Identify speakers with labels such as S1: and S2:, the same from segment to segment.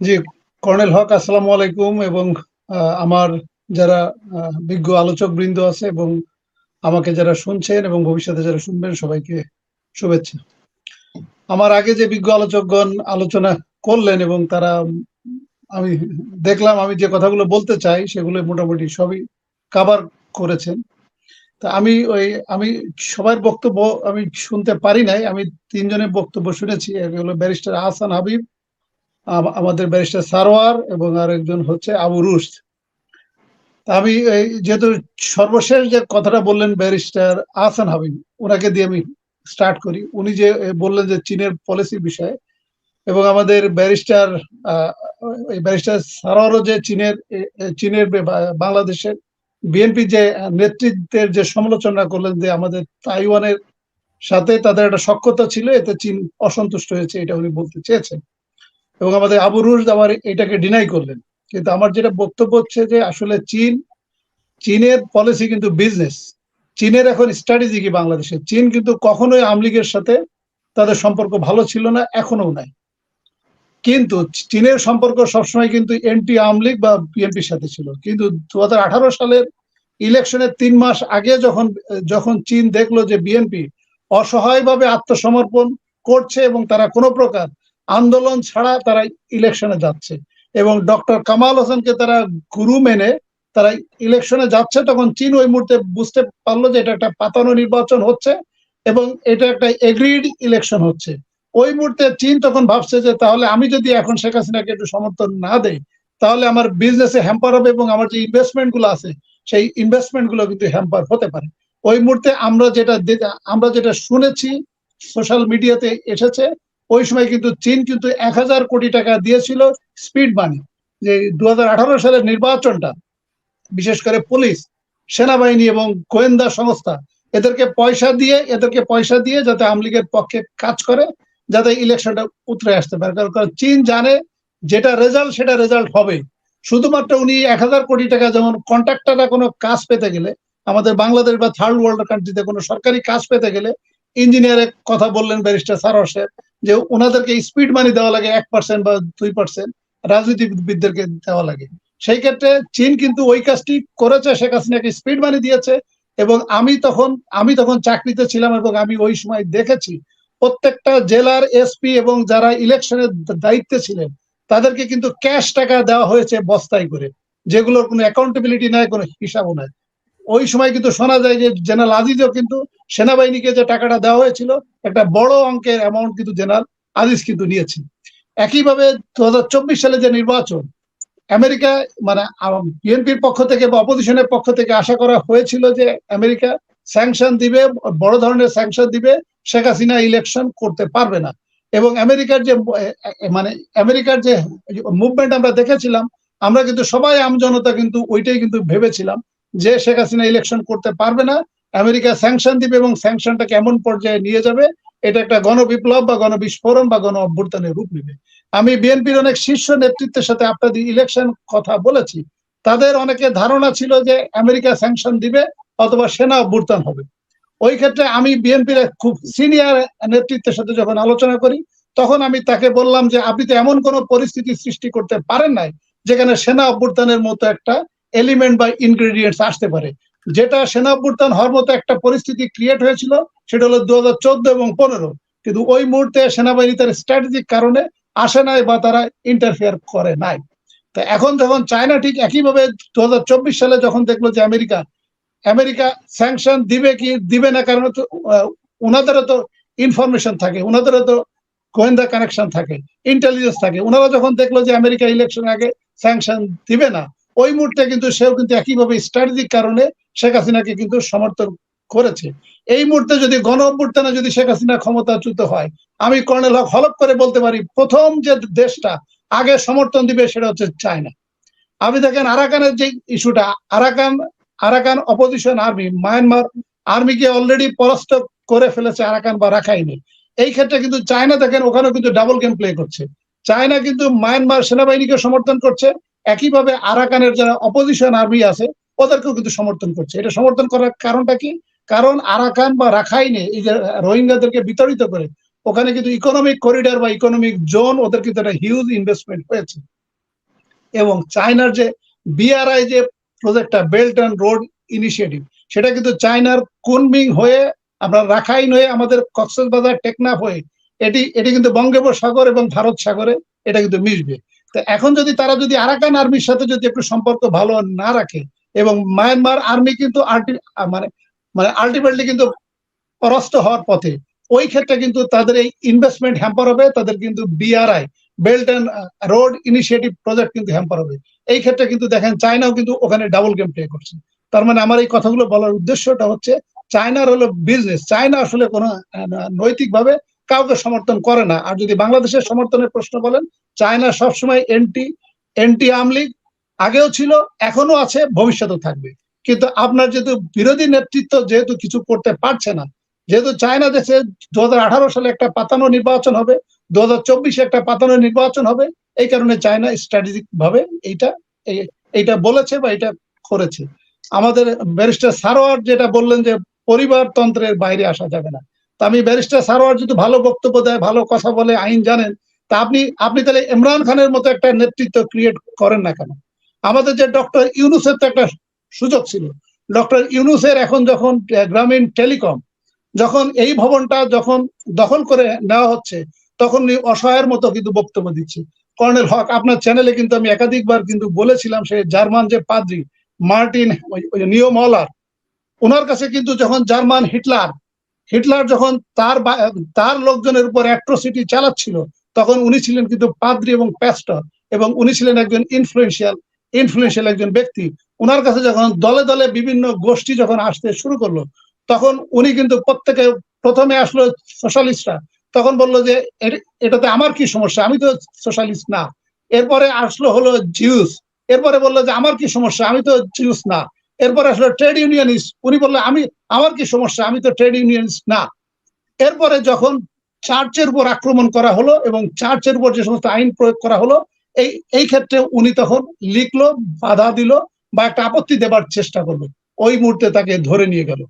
S1: জি, colonel হক, আসসালামু আলাইকুম এবং আমার যারা বিজ্ঞ আলোচক বৃন্দ আছে এবং আমাকে যারা শুনছেন এবং ভবিষ্যতে যারা শুনবেন সবাইকে শুভেচ্ছা। আমার আগে যে বিজ্ঞ আলোচকগণ আলোচনা করলেন এবং তারা আমি দেখলাম, আমি যে কথাগুলো বলতে চাই সেগুলো মোটামুটি সবই কাভার করেছেন। তা আমি ওই, আমি সবার বক্তব্য আমি শুনতে পারি নাই, আমি তিনজনের বক্তব্য শুনেছি হলো ব্যারিস্টার আহসান হাবিব আমাদের ব্যারিস্টার সারোয়ার এবং আরেকজন হচ্ছে আবু রুশ আমি যেহেতু সর্বশেষ যে কথাটা বললেন ব্যারিস্টার আহসান হাবিব, ওনাকে দিয়ে আমি স্টার্ট করি। উনি যে বললেন যে চীনের পলিসি বিষয়ে এবং আমাদের ব্যারিস্টার ব্যারিস্টার সারোয়ারও যে চীনের চীনের বাংলাদেশের বিএনপি যে নেতৃত্বের যে সমালোচনা করলেন যে আমাদের তাইওয়ানের সাথে তাদের একটা সক্ষতা ছিল, এতে চীন অসন্তুষ্ট হয়েছে, এটা উনি বলতে চেয়েছেন। এবং আমাদের আবু রুশ আবার এটাকে ডিনাই করলেন। কিন্তু আমার যেটা বক্তব্য হচ্ছে যে আসলে চীন, চীনের পলিসি কিন্তু বিজনেস চীনের এখন স্ট্র্যাটেজি কি বাংলাদেশে? চীন কিন্তু কখনোই আমলিগের সাথে তাদের সম্পর্ক ভালো ছিল না এখনও নাই। কিন্তু চীনের সম্পর্ক সবসময় কিন্তু এনটি আমলিগ বা বিএনপির সাথে ছিল। কিন্তু দু হাজার আঠারো সালের ইলেকশনের তিন মাস আগে যখন যখন চীন দেখল যে বিএনপি অসহায়ভাবে আত্মসমর্পণ করছে এবং তারা কোনো প্রকার আন্দোলন ছাড়া তারা ইলেকশনে যাচ্ছে। এবং ডক্টর কামাল হোসেনকে তারা গুরু মেনে তারা ইলেকশনে যাচ্ছে, তখন চীন ওই মুহূর্তে বুঝতে পারল যে এটা একটা পাতানো নির্বাচন হচ্ছে এবং এটা একটা এগ্রিড ইলেকশন হচ্ছে। ওই মুহূর্তে চীন তখন ভাবছে যে তাহলে আমি যদি এখন শেখ হাসিনাকে একটু সমর্থন না দেই, তাহলে আমার বিজনেসে হ্যাম্পার হবে এবং আমার যে ইনভেস্টমেন্টগুলো আছে, সেই ইনভেস্টমেন্টগুলো কিন্তু হ্যাম্পার হতে পারে। ওই মুহূর্তে আমরা যেটা আমরা যেটা শুনেছি সোশ্যাল মিডিয়াতে এসেছে ওই সময় কিন্তু চীন কিন্তু এক হাজার কোটি টাকা দিয়েছিল স্পিড মানি যে দু হাজার আঠারো সালের নির্বাচনটা, বিশেষ করে পুলিশ, সেনাবাহিনী এবং গোয়েন্দা সংস্থা, এদেরকে পয়সা দিয়ে, এদেরকে পয়সা দিয়ে যাতে আওয়ামী লীগের পক্ষে কাজ করে, যাতে ইলেকশনটা উতরে আসতে পারে। কারণ চীন জানে যেটা রেজাল্ট সেটা রেজাল্ট হবে। শুধুমাত্র উনি এক হাজার কোটি টাকা যেমন কন্ট্রাক্টররা কোনো কাজ পেতে গেলে, আমাদের বাংলাদেশ বা থার্ড ওয়ার্ল্ড কান্ট্রিতে কোনো সরকারি কাজ পেতে গেলে ইঞ্জিনিয়ারের কথা বললেন ব্যারিস্টার সাহেব যে ওনাদেরকে স্পিড মানি দেওয়া লাগে এক পার্সেন্ট বা দুই পার্সেন্ট রাজনীতিবিদদেরকে দেওয়া লাগে। সেই ক্ষেত্রে চীন কিন্তু ওই কাজটি করেছে, শেখ হাসিনাকে স্পিড মানি দিয়েছে এবং আমি তখন আমি তখন চাকরিতে ছিলাম এবং আমি ওই সময় দেখেছি প্রত্যেকটা জেলার এসপি এবং যারা ইলেকশনের দায়িত্বে ছিলেন, তাদেরকে কিন্তু ক্যাশ টাকা দেওয়া হয়েছে বস্তায় করে, যেগুলোর কোনো অ্যাকাউন্টেবিলিটি নাই, কোনো হিসাবও নাই। ওই সময় কিন্তু শোনা যায় যে জেনারেল আজিজও কিন্তু সেনাবাহিনীকে যে টাকাটা দেওয়া হয়েছিল, একটা বড় অঙ্কের অ্যামাউন্ট কিন্তু জেনারেল আজিজ কিন্তু নিয়েছে। একইভাবে দু হাজার চব্বিশ সালে যে নির্বাচন, আমেরিকা মানে বিএনপির পক্ষ থেকে বা অপোজিশনের পক্ষ থেকে আশা করা হয়েছিল যে আমেরিকা স্যাংশন দিবে, বড় ধরনের স্যাংশন দিবে, শেখ হাসিনা ইলেকশন করতে পারবে না। এবং আমেরিকার যে মানে আমেরিকার যে মুভমেন্ট আমরা দেখেছিলাম, আমরা কিন্তু সবাই আমজনতা কিন্তু ওইটাই কিন্তু ভেবেছিলাম যে শেখ হাসিনা ইলেকশন করতে পারবে না, আমেরিকা স্যাংশন দিবে এবং স্যাংশনটাকে এমন পর্যায়ে নিয়ে যাবে, এটা একটা গণবিপ্লব বা গণবিস্ফোরণ বা গণ অভ্যুত্থানের রূপ নেবে। আমি বিএনপির অনেক শীর্ষ নেতৃত্বের সাথে আপনাদের ইলেকশন কথা বলেছি, তাদের অনেকে ধারণা ছিল যে আমেরিকা স্যাংশন দিবে অথবা সেনা অভ্যুত্থান হবে। ওই ক্ষেত্রে আমি বিএনপির খুব সিনিয়র নেতৃত্বের সাথে যখন আলোচনা করি, তখন আমি তাকে বললাম যে আপনি তো এমন কোন পরিস্থিতি সৃষ্টি করতে পারেন নাই, যেখানে সেনা অভ্যুত্থানের মতো একটা এলিমেন্ট বা ইনগ্রেডিয়েন্টস আসতে পারে। যেটা সেনা অভ্যুত্থান হওয়ার মতো একটা পরিস্থিতি ক্রিয়েট হয়েছিল, সেটা হলো দু হাজার চোদ্দ এবং পনেরো। কিন্তু ওই মুহূর্তে সেনাবাহিনী তার স্ট্র্যাটেজিক কারণে আসে নাই বা তারা ইন্টারফেয়ার করে নাই। তা এখন যখন চায়না ঠিক একইভাবে দু হাজার চব্বিশ সালে যখন দেখল যে আমেরিকা আমেরিকা স্যাংশন দিবে কি দিবে না, কারণ তো ওনাদেরও তো ইনফরমেশন থাকে ওনাদেরও তো গোয়েন্দা কানেকশন থাকে ইন্টেলিজেন্স থাকে। ওনারা যখন দেখল যে আমেরিকা ইলেকশন আগে স্যাংশন দিবে না ওই মুহূর্তে কিন্তু সেও কিন্তু একইভাবে স্ট্র্যাটেজিক কারণে শেখ হাসিনাকে কিন্তু সমর্থন করেছে। এই মুহূর্তে যদি গণ অভ্যুত্থানে যদি শেখ হাসিনা ক্ষমতাচ্যুত হয়, আমি কর্নেল হক হলপ করে বলতে পারি, প্রথম যে দেশটা আগে সমর্থন দিবে সেটা হচ্ছে চায়না। আপনি দেখেন আরাকানের যে ইস্যুটা, Arakan Arakan opposition army Myanmar আর্মিকে already পরাস্ত করে ফেলেছে আরাকান বা রাখাইনি। এই ক্ষেত্রে কিন্তু চায়না দেখেন ওখানেও কিন্তু ডাবল গেম প্লে করছে। চায়না কিন্তু মায়ানমার সেনাবাহিনীকে সমর্থন করছে একইভাবে আরাকানের যারা অপোজিশন আর্মি আছে, ওদেরকেও কিন্তু সমর্থন করছে। এটা সমর্থন করার কারণটা কি? কারণ আরাকান বা রাখাইনে এই যে রোহিঙ্গাদেরকে বিতাড়িত করে, ওখানে কিন্তু ইকোনমিক করিডর বা ইকোনমিক জোন ওদের কিন্তু একটা হিউজ ইনভেস্টমেন্ট হয়েছে। এবং চায়নার যে বিআরআই যে প্রজেক্টটা বেল্ট অ্যান্ড রোড ইনিশিয়েটিভ সেটা কিন্তু চায়নার কুনমিং হয়ে আপনার রাখাইন হয়ে, আমাদের কক্সবাজার টেকনাফ হয়ে, এটি এটি কিন্তু বঙ্গোপসাগর এবং ভারত সাগরে, এটা কিন্তু মিশবে। এখন যদি তারা যদি আরাকান আর্মির সাথে যদি একটু সম্পর্ক ভালো না রাখে, এবং মায়ানমার আর্মি কিন্তু মানে মানে আলটিমেটলি কিন্তু পরাস্ত হওয়ার পথে, ওই ক্ষেত্রে কিন্তু তাদের এই ইনভেস্টমেন্ট হ্যাম্পার হবে, তাদের কিন্তু BRI belt and road initiative project কিন্তু হ্যাম্পার হবে। এই ক্ষেত্রে কিন্তু দেখেন চায়নাও কিন্তু ওখানে ডাবল গেম প্লে করছে। তার মানে আমার এই কথাগুলো বলার উদ্দেশ্যটা হচ্ছে, চায়নার হলো বিজনেস চায়না আসলে কোনো নৈতিকভাবে কাউকে সমর্থন করে না। আর যদি বাংলাদেশের সমর্থনের প্রশ্ন বলেন, চায়না সবসময় এনটি এনটি আমলিগ আগেও ছিল এখনও আছে, ভবিষ্যতেও থাকবে। কিন্তু আপনার যেহেতু বিরোধী নেতৃত্ব যেহেতু কিছু করতে পারছে না, যেহেতু চায়না দেশে দু হাজার আঠারো সালে একটা পাতানো নির্বাচন হবে, দু একটা পাতানো নির্বাচন হবে, এই কারণে চায়না স্ট্র্যাটেজিক ভাবে এইটা এইটা বলেছে বা এটা করেছে। আমাদের ব্যারিস্টার সারোয়ার যেটা বললেন যে, পরিবারতন্ত্রের বাইরে আসা যাবে না। তা আমি ব্যারিস্টার সারোয়ার যদি ভালো বক্তব্য দেয়, ভালো কথা বলে, আইন জানেন, তা আপনি আপনি তাহলে ইমরান খানের মতো একটা নেতৃত্ব ক্রিয়েট করেন না কেন? আমাদের যে ডক্টর ইউনুসের তো একটা সুযোগ ছিল। ডক্টর ইউনুসের এখন যখন গ্রামীণ টেলিকম, যখন এই ভবনটা যখন দখল করে নেওয়া হচ্ছে, তখন উনি অসহায়ের মতো কিন্তু বক্তব্য দিচ্ছে। কর্নেল হক, আপনার চ্যানেলে কিন্তু আমি একাধিকবার কিন্তু বলেছিলাম সে জার্মান যে পাদ্রি, মার্টিন নিও ওনার কাছে কিন্তু যখন জার্মান হিটলার হিটলার যখন তার তার লোকজনের উপর অ্যাট্রোসিটি চালাচ্ছিল, তখন উনি ছিলেন কিন্তু পাদ্রি এবং প্যাস্টর এবং উনি ছিলেন একজন ইনফ্লুয়েন্সিয়াল ইনফ্লুয়েন্সিয়াল একজন ব্যক্তি। ওনার কাছে যখন দলে দলে বিভিন্ন গোষ্ঠী যখন আসতে শুরু করল, তখন উনি কিন্তু প্রত্যেকে প্রথমে আসলো সোশ্যালিস্টরা তখন বলল যে এটাতে আমার কি সমস্যা? আমি তো সোশ্যালিস্ট না। এরপরে আসলো হলো জিউস এরপরে বলল যে, আমার কি সমস্যা? আমি তো জিউস না। এরপরে আসলো ট্রেড ইউনিয়নিস্ট উনি বলল, আমি, আমার কি সমস্যা? আমি তো ট্রেড ইউনিয়নিস্ট না। এরপরে যখন চার্চের উপর আক্রমণ করা হলো এবং চার্চের উপর যে সমস্ত আইন প্রয়োগ করা হলো, এই এই ক্ষেত্রে উনি তখন লিখলো, বাধা দিল বা একটা আপত্তি দেবার চেষ্টা করল। ওই মুহূর্তে তাকে ধরে নিয়ে গেল।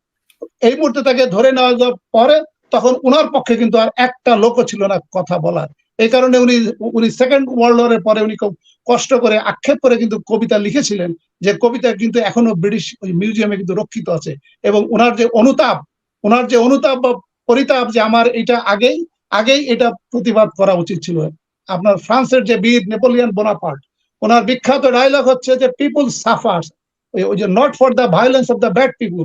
S1: এই মুহূর্তে তাকে ধরে নেওয়া যাওয়ার পরে তখন উনার পক্ষে কিন্তু আর একটা লোকও ছিল না কথা বলার। এই কারণে উনি উনি সেকেন্ড ওয়ার্ল্ড ওয়ারের পরে উনি কষ্ট করে, আক্ষেপ করে কিন্তু কবিতা লিখেছিলেন যে কবিতা কিন্তু এখনও ব্রিটিশ মিউজিয়ামে কিন্তু রক্ষিত আছে। এবং ওনার যে অনুতাপ, ওনার যে অনুতাপ বা পরিতাপ যে আমার এটা আগেই আগেই এটা প্রতিবাদ করা উচিত ছিল। আপনার ফ্রান্সের যে বীর নেপোলিয়ান বোনাপার্ট, ওনার বিখ্যাত ডায়লগ হচ্ছে যে পিপুল সাফার্স ওই যে not for the violence of the bad people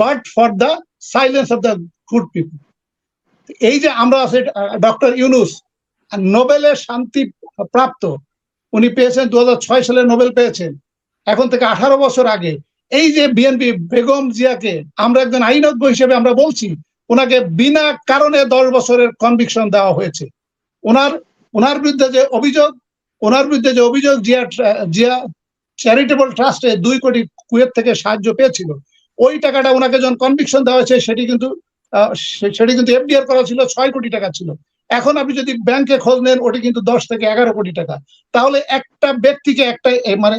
S1: but for the silence of the good people এই যে আমরা আছে ডক্টর ইউনুস, নোবেলের শান্তি প্রাপ্ত উনি পেয়েছেন দু হাজার ছয় সালে নোবেল পেয়েছেন। এখন থেকে আঠারো বছর আগে। এই যে বিএনপি বেগম জিয়াকে আমরা একজন আইনজ্ঞ হিসেবে আমরা বলছি, ওনাকে বিনা কারণে দশ বছরের কনভিকশন দেওয়া হয়েছে। ওনার ওনার বিরুদ্ধে যে অভিযোগ, ওনার বিরুদ্ধে যে অভিযোগ জিয়া জিয়া চ্যারিটেবল ট্রাস্টে দুই কোটি কুয়েত থেকে সাহায্য পেয়েছিল, ওই টাকাটা ওনাকে যখন কনভিকশন দেওয়া হয়েছে, সেটি কিন্তু সেটি কিন্তু এফডিআর করা ছিল, ছয় কোটি টাকা ছিল। এখন আপনি যদি ব্যাংকে খোঁজ নেন, ওটি কিন্তু দশ থেকে এগারো কোটি টাকা। তাহলে একটা ব্যক্তিকে একটা মানে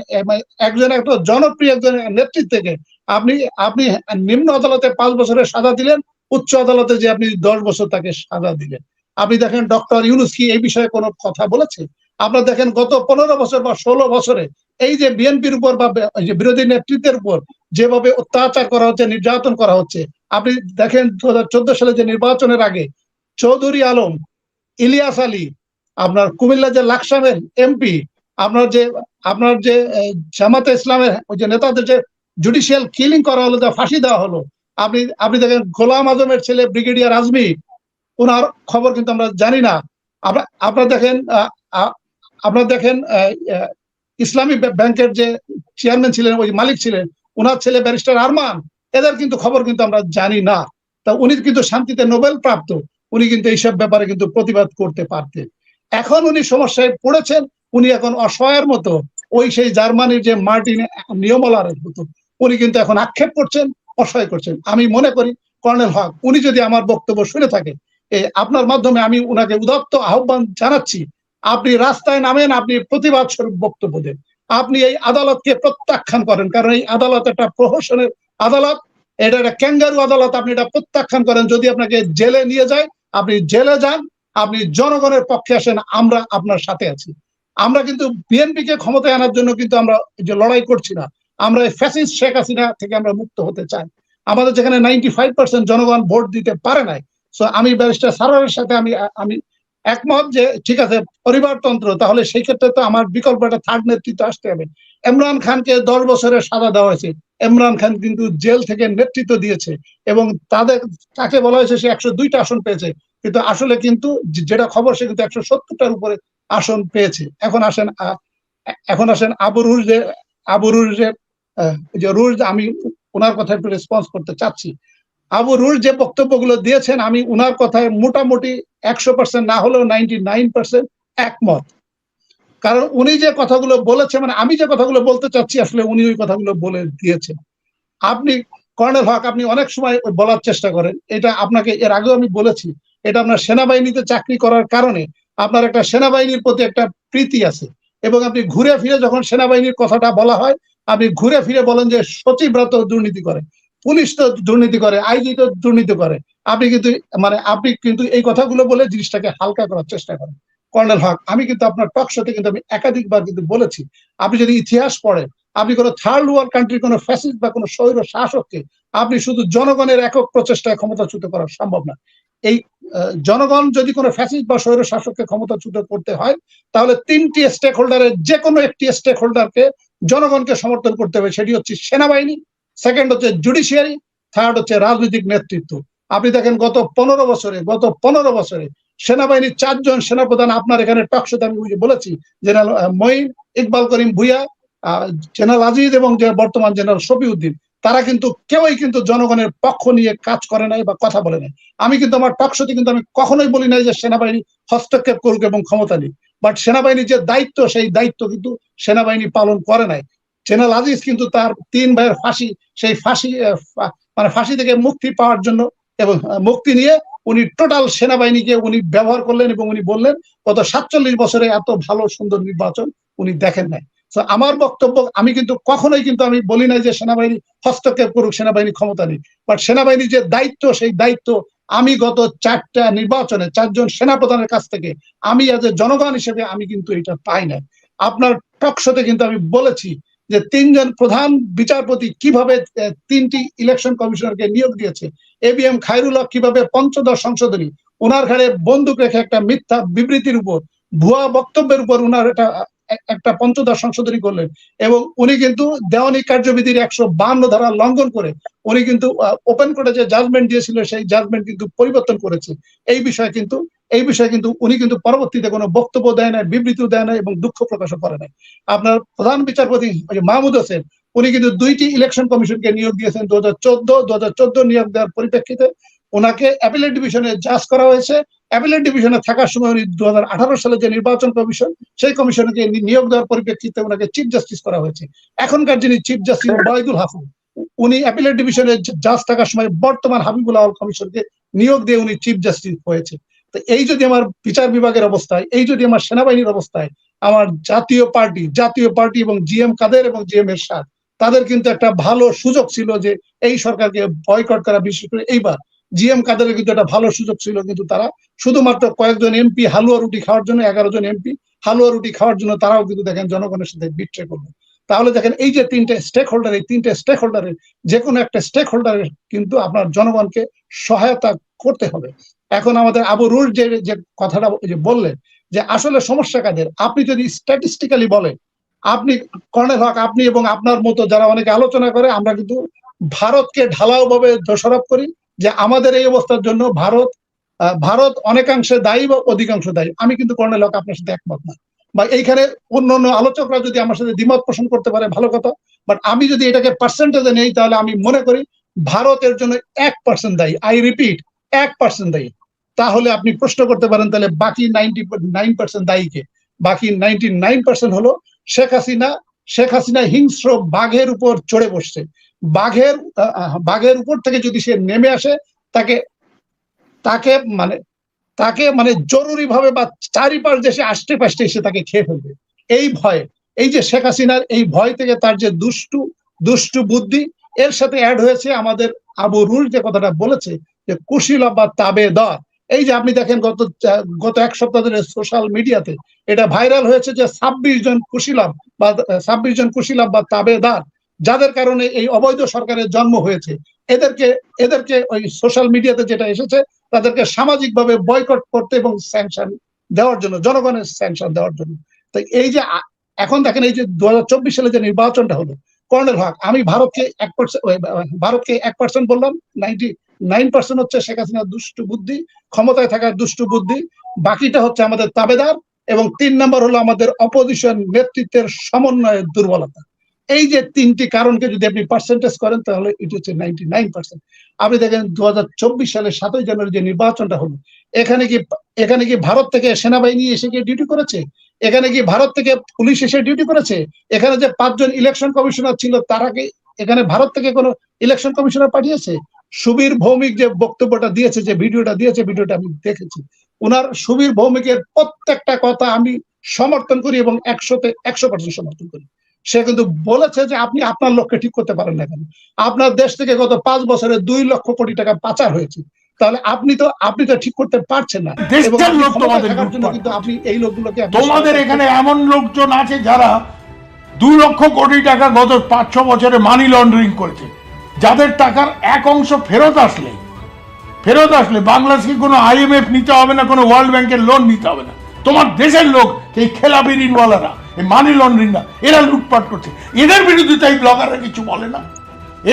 S1: একজন একটা জনপ্রিয় একজন নেতৃত্বকে আপনি আপনি নিম্ন আদালতে পাঁচ বছরের সাজা দিলেন, উচ্চ আদালতে যে আপনি দশ বছর তাকে সাজা দিলেন। আপনি দেখেন ডক্টর ইউনুস কি এই বিষয়ে কোনো কথা বলেছে? আপনার দেখেন গত পনেরো বছর বা ষোলো বছরে এই যে বিএনপির উপর বা বিরোধী নেতৃত্বের উপর যেভাবে অত্যাচার করা হচ্ছে, নির্যাতন করা হচ্ছে, আপনি দেখেন দু হাজার চোদ্দ সালে যে নির্বাচনের আগে চৌধুরী আলম ইলিয়াস আলী, আপনার কুমিল্লা যে লাকসামের এমপি আপনার যে আপনার যে জামাতে ইসলামের ওই যে নেতাদের যে জুডিশিয়াল কিলিং করা হলো, যা ফাঁসি দেওয়া হলো, আপনি আপনি দেখেন গোলাম আজমের ছেলে ব্রিগেডিয়ার আজমি ওনার খবর কিন্তু আমরা জানি না। আপনার দেখেন আপনার দেখেন ইসলামী ব্যাংকের যে চেয়ারম্যান ছিলেন, ওই মালিক ছিলেন ওনার ছেলে ব্যারিস্টার আরমান, এদের কিন্তু খবর কিন্তু আমরা জানি না। তা উনি কিন্তু শান্তিতে নোবেল প্রাপ্ত। উনি কিন্তু এইসব ব্যাপারে কিন্তু প্রতিবাদ করতে পারতেন। এখন উনি সমস্যায় পড়েছেন, উনি এখন অসহায়ের মতো। ওই সেই জার্মানির যে মার্টিন নিয়মলারের মতো। উনি কিন্তু এখন আক্ষেপ করছেন, অসহায় করছেন। আমি মনে করি কর্নেল হক, উনি যদি আমার বক্তব্য শুনে থাকে আপনার মাধ্যমে আমি উনাকে উদত্ত আহ্বান জানাচ্ছি, আপনি রাস্তায় নামেন, আপনি প্রতিবাদ স্বরূপ বক্তব্য দেন। আপনি এই আদালতকে প্রত্যাখ্যান করেন, কারণ এই আদালত একটা প্রহসনের আদালত, এটা একটা ক্যাঙ্গারু আদালত, আপনি এটা প্রত্যাখ্যান করেন, যদি আপনাকে জেলে নিয়ে যায় আপনি জেলে যান, আপনি জনগণের পক্ষে আসেন, আমরা আপনার সাথে আছি। আমরা কিন্তু বিএনপি কে ক্ষমতায় আনার জন্য কিন্তু আমরা যে লড়াই করছি না। আমরা ফ্যাসিস্ট শেখ হাসিনা থেকে আমরা মুক্ত হতে চাই। আমাদের যেখানে নাইনটি ফাইভ পার্সেন্ট জনগণ ভোট দিতে পারে নাই। সো আমি ব্যারিস্টার সারারের সাথে আমি আমি একমত যে, ঠিক আছে, পরিবারতন্ত্র, তাহলে সেই ক্ষেত্রে তো আমার বিকল্প একটা থার্ড নেতৃত্ব আসতে হবে। ইমরান খানকে দশ বছরের সাজা দেওয়া হয়েছে। ইমরান খান কিন্তু জেল থেকে নেতৃত্ব দিয়েছে এবং তাদের, তাকে বলা হয়েছে সে একশো দুইটা আসন পেয়েছে। কিন্তু আসলে কিন্তু যেটা খবর, সে কিন্তু একশো সত্তরটার উপরে আসন পেয়েছে। এখন আসেন এখন আসেন আবরুর যে আবরুর যে রুল আমি ওনার কথা একটু রেসপন্স করতে চাচ্ছি। আবু রুল যে বক্তব্যগুলো দিয়েছেন, আমি উনার কথায় মোটামুটি একশো পার্সেন্ট না হলেও নাইনটি নাইন পার্সেন্ট একমত। কারণ উনি যে কথাগুলো বলেছে মানে আমি যে কথাগুলো বলতে চাচ্ছি, আসলে উনি ওই কথাগুলো বলে দিয়েছেন। আপনি, কর্নেল হক, আপনি অনেক সময় বলার চেষ্টা করেন। এটা আপনাকে, এর আগেও আমি বলেছি, এটা আপনার সেনাবাহিনীতে চাকরি করার কারণে আপনার একটা সেনাবাহিনীর প্রতি একটা প্রীতি আছে। এবং আপনি ঘুরে ফিরে যখন সেনাবাহিনীর কথাটা বলা হয়, আপনি ঘুরে ফিরে বলেন যে সচিবরা তো দুর্নীতি করে। পুলিশ তো দুর্নীতি করে, আইজি তো দুর্নীতি করে। আপনি কিন্তু মানে আপনি কিন্তু এই কথাগুলো বলে জিনিসটাকে হালকা করার চেষ্টা করেন। কর্নেল হক, আমি কিন্তু আপনার টক শোতে কিন্তু আমি একাধিকবার কিন্তু বলেছি, আপনি যদি ইতিহাস পড়েন, আপনি কোনো থার্ড ওয়ার্ল্ড কান্ট্রির কোনো ফ্যাসিস্ট বা কোনো স্বৈর শাসককে আপনি শুধু জনগণের একক প্রচেষ্টায় ক্ষমতাচ্যুত করা সম্ভব না। এই জনগণ যদি কোনো ফ্যাসিস্ট বা স্বৈর শাসককে ক্ষমতাচ্যুত করতে হয়, তাহলে তিনটি স্টেক হোল্ডারের যে কোনো একটি স্টেক হোল্ডারকে জনগণকে সমর্থন করতে হবে, সেটি হচ্ছে সেনাবাহিনী সেকেন্ড হচ্ছে জুডিশিয়ারি থার্ড হচ্ছে রাজনৈতিক নেতৃত্ব। আপনি দেখেন গত পনেরো বছরে, গত পনেরো বছরে সেনাবাহিনীর চারজন সেনাপ্রধান আপনার এখানে টকশোতে আমি বলেছি জেনারেল মঈন, ইকবাল করিম ভুইয়া জেনারেল আজিজ এবং যে বর্তমান জেনারেল শফিউদ্দিন, তারা কিন্তু কেউই কিন্তু জনগণের পক্ষ নিয়ে কাজ করে নাই বা কথা বলে নাই। আমি কিন্তু আমার টকশোতে কিন্তু আমি কখনোই বলি নাই যে সেনাবাহিনী হস্তক্ষেপ করুক এবং ক্ষমতা নিক। বাট সেনাবাহিনীর যে দায়িত্ব, সেই দায়িত্ব কিন্তু সেনাবাহিনী পালন করে নাই। জেনারেল আজিজ কিন্তু তার তিন ভাইয়ের ফাঁসি, সেই ফাঁসি মানে ফাঁসি থেকে মুক্তি পাওয়ার জন্য এবং মুক্তি নিয়ে উনি টোটাল সেনাবাহিনীকে উনি ব্যবহার করলেন এবং উনি বললেন, গত সাতচল্লিশ বছরে এত ভালো, সুন্দর নির্বাচন উনি দেখেন নাই। তো আমার বক্তব্য, আমি কিন্তু কখনোই কিন্তু আমি বলি নাই যে সেনাবাহিনী হস্তক্ষেপ করুক, সেনাবাহিনী ক্ষমতা নেই বাট সেনাবাহিনীর যে দায়িত্ব, সেই দায়িত্ব আমি গত চারটা নির্বাচনে চারজন সেনাপ্রধানের কাছ থেকে, আমি আজ জনগণ হিসেবে আমি কিন্তু এটা পাই না আপনার টকশোতে কিন্তু আমি বলেছি যে তিনজন প্রধান বিচারপতি কীভাবে তিনটি ইলেকশন কমিশনারকে নিয়োগ দিয়েছে এ বি এম খায়রুল্লাহ কীভাবে পঞ্চদশ সংশোধনী ওনার ঘাড়ে বন্দুক রেখে একটা মিথ্যা বিবৃতির উপর, ভুয়া বক্তব্যের উপর ওনার এটা একটা পঞ্চদশ সংশোধনী করলেন এবং উনি কিন্তু দেওয়ানি কার্যবিধির একশো বান্ন ধারা লঙ্ঘন করে, উনি কিন্তু ওপেন কোর্টে যে জাজমেন্ট দিয়েছিল, সেই জাজমেন্ট কিন্তু পরিবর্তন করেছে। এই বিষয়ে কিন্তু এই বিষয়ে কিন্তু উনি কিন্তু পরবর্তীতে কোনো বক্তব্য দেয় না বিবৃতিও দেয় না এবং দুঃখ প্রকাশও করে নাই। আপনার প্রধান বিচারপতি মাহমুদ হোসেন, উনি কিন্তু দুইটি ইলেকশন কমিশনকে নিয়োগ দিয়েছেন দু হাজার চোদ্দ দু হাজার চোদ্দ নিয়োগ দেওয়ার পরিপ্রেক্ষিতে। ওনাকে অ্যাপিলেট ডিভিশনে জাজ করা হয়েছে। অ্যাপিলেট ডিভিশনে থাকার সময় উনি দু হাজার আঠারো সালে যে নির্বাচন কমিশন, সেই কমিশনকে নিয়োগ দেওয়ার পরিপ্রেক্ষিতে ওনাকে চিফ জাস্টিস করা হয়েছে। এখনকার যিনি চিফ জাস্টিস ওবায়দুল হাসান, উনি অ্যাপিলেট ডিভিশনে জাজ থাকার সময় বর্তমান হাবিবুল আহল কমিশনকে নিয়োগ দিয়ে উনি চিফ জাস্টিস হয়েছে। তো এই যদি আমার বিচার বিভাগের অবস্থায়, এই যদি আমার সেনাবাহিনীর অবস্থায়, আমার জাতীয় পার্টি জাতীয় পার্টি এবং জিএম কাদের এবং জিএম এরশাদ, তাদের কিন্তু একটা ভালো সুযোগ ছিল যে এই সরকারকে বয়কট করা, বিশেষ করে এইবার জিএম কাদের কিন্তু একটা ভালো সুযোগ ছিল, কিন্তু তারা শুধুমাত্র কয়েকজন এমপি হালুয়া রুটি খাওয়ার জন্য, এগারো জন এমপি হালুয়া রুটি খাওয়ার জন্য তারাও কিন্তু দেখেন জনগণের সাথে বিট্রে করল। তাহলে দেখেন এই যে তিনটে স্টেক হোল্ডার এই তিনটে স্টেক হোল্ডারের যে কোনো একটা স্টেক হোল্ডারের কিন্তু আপনার জনগণকে সহায়তা করতে হবে। এখন আমাদের আবু রুল যে যে কথাটা বললেন, যে আসলে সমস্যা কাদের? আপনি যদি স্ট্যাটিস্টিক্যালি বলেন, আপনি কর্নেল হক, আপনি এবং আপনার মতো যারা অনেকে আলোচনা করে, আমরা কিন্তু ভারতকে ঢালাও ভাবে দোষারোপ করি যে আমাদের এই অবস্থার জন্য ভারত ভারত অনেকাংশে দায়ী বা অধিকাংশ দায়ী। আমি কিন্তু কর্নেল হক আপনার সাথে একমত না। বা এইখানে অন্য অন্য আলোচকরা যদি আমার সাথে দ্বিমত পোষণ করতে পারে, ভালো কথা। বাট আমি যদি এটাকে পার্সেন্টেজে নেই, তাহলে আমি মনে করি ভারতের জন্য এক পার্সেন্ট দায়ী। আই রিপিট এক পার্সেন্ট দায়ী। তাহলে আপনি প্রশ্ন করতে পারেন, তাহলে বাকি নাইনটি নাইন পার্সেন্ট দায়ীকে। বাকি নাইনটি নাইন পার্সেন্ট হলো শেখ হাসিনা। শেখ হাসিনা হিংস্র বাঘের উপর চড়ে বসছে। বাঘের বাঘের উপর থেকে যদি সে নেমে আসে, তাকে তাকে মানে তাকে মানে জরুরি ভাবে বা চারিপাশ দেশে আসতে পাশতে এসে তাকে খেয়ে ফেলবে। এই ভয়ে, এই যে শেখ হাসিনার এই ভয় থেকে তার যে দুষ্টু দুষ্টু বুদ্ধি, এর সাথে অ্যাড হয়েছে আমাদের আবু রুল যে কথাটা বলেছে যে কুশীল বা তাবে দর এই যে আপনি দেখেন গত গত এক সপ্তাহ ধরে সোশ্যাল মিডিয়াতে এটা ভাইরাল হয়েছে যে ছাব্বিশ জন কুশীলাভ বা, ছাব্বিশ জন কুশীলাভ বা তাবেদার যাদের কারণে এই অবৈধ সরকারের জন্ম হয়েছে, এদেরকে এদেরকে ওই সোশ্যাল মিডিয়াতে যেটা এসেছে, তাদেরকে সামাজিকভাবে বয়কট করতে এবং স্যাংশন দেওয়ার জন্য, জনগণের স্যাংশন দেওয়ার জন্য। তো এই যে এখন দেখেন এই যে দু হাজার চব্বিশ সালে যে নির্বাচনটা হলো, কর্নেল হক, আমি ভারতকে এক পার্সেন্ট ভারতকে এক পার্সেন্ট বললাম নাইনটি নাইন পার্সেন্ট হচ্ছে শেখ হাসিনার দুষ্টু বুদ্ধি, ক্ষমতায় থাকার বুদ্ধি, বাকিটা হচ্ছে আমাদের তাবেদার এবং তিন নম্বর হলো আমাদের অপোজিশন নেতৃত্বের সমন্বয়ের দুর্বলতা। এই যে তিনটি কারণকে যদি আপনি পার্সেন্টেজ করেন, তাহলে এটি হচ্ছে নাইনটি নাইন পার্সেন্ট আপনি দেখেন দু সালের সাতই জানুয়ারি যে নির্বাচনটা হলো, এখানে কি এখানে কি ভারত থেকে সেনাবাহিনী এসে গিয়ে ডিউটি করেছে? এখানে কি ভারত থেকে পুলিশ এসে ডিউটি করেছে? এখানে যে পাঁচজন ইলেকশন কমিশনার ছিল, তারা কি এখানে ভারত থেকে কোনো ইলেকশন কমিশনার পাঠিয়েছে? সুবীর ভৌমিক যে বক্তব্যটা দিয়েছে যে ভিডিওটা দিয়েছে ভিডিওটা আমি দেখেছি ওনার সুবীর ভৌমিকের প্রত্যেকটা কথা আমি সমর্থন করি এবং একশোতে একশো পার্সেন্ট সমর্থন করি। সে কিন্তু বলেছে যে আপনি আপনার লক্ষ্যে ঠিক করতে পারেন না কেন। আপনার দেশ থেকে গত পাঁচ বছরে দুই লক্ষ কোটি টাকা পাচার হয়েছে। তাহলে আপনি তো আপনি তো ঠিক করতে পারছেন না। আপনি
S2: লোক তোমাদের
S1: কিন্তু আপনি এই লোকগুলোকে
S2: তোমাদের এখানে এমন লোকজন আছে যারা দু লক্ষ কোটি টাকা গত পাঁচ ছ বছরে মানি লন্ডারিং করেছে। যাদের টাকার এক অংশ ফেরত আসলে ফেরত আসলে বাংলাদেশকে কোনো আইএমএফ নিতে হবে না, কোনো ওয়ার্ল্ড ব্যাংকের লোন নিতে হবে না। তোমার দেশের লোক এই খেলাপি ঋণওয়ালারা, এই মানি লন্ডারিংরা এরা লুটপাট করছে। এদের বিরুদ্ধে তাই ব্লগাররা কিছু বলে না।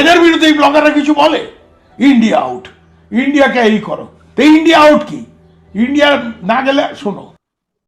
S2: এদের বিরুদ্ধে এই ব্লগাররা কিছু বলে? ইন্ডিয়া আউট ইন্ডিয়াকে এই করো। তো ইন্ডিয়া আউট কি? ইন্ডিয়া না গেলে, শোনো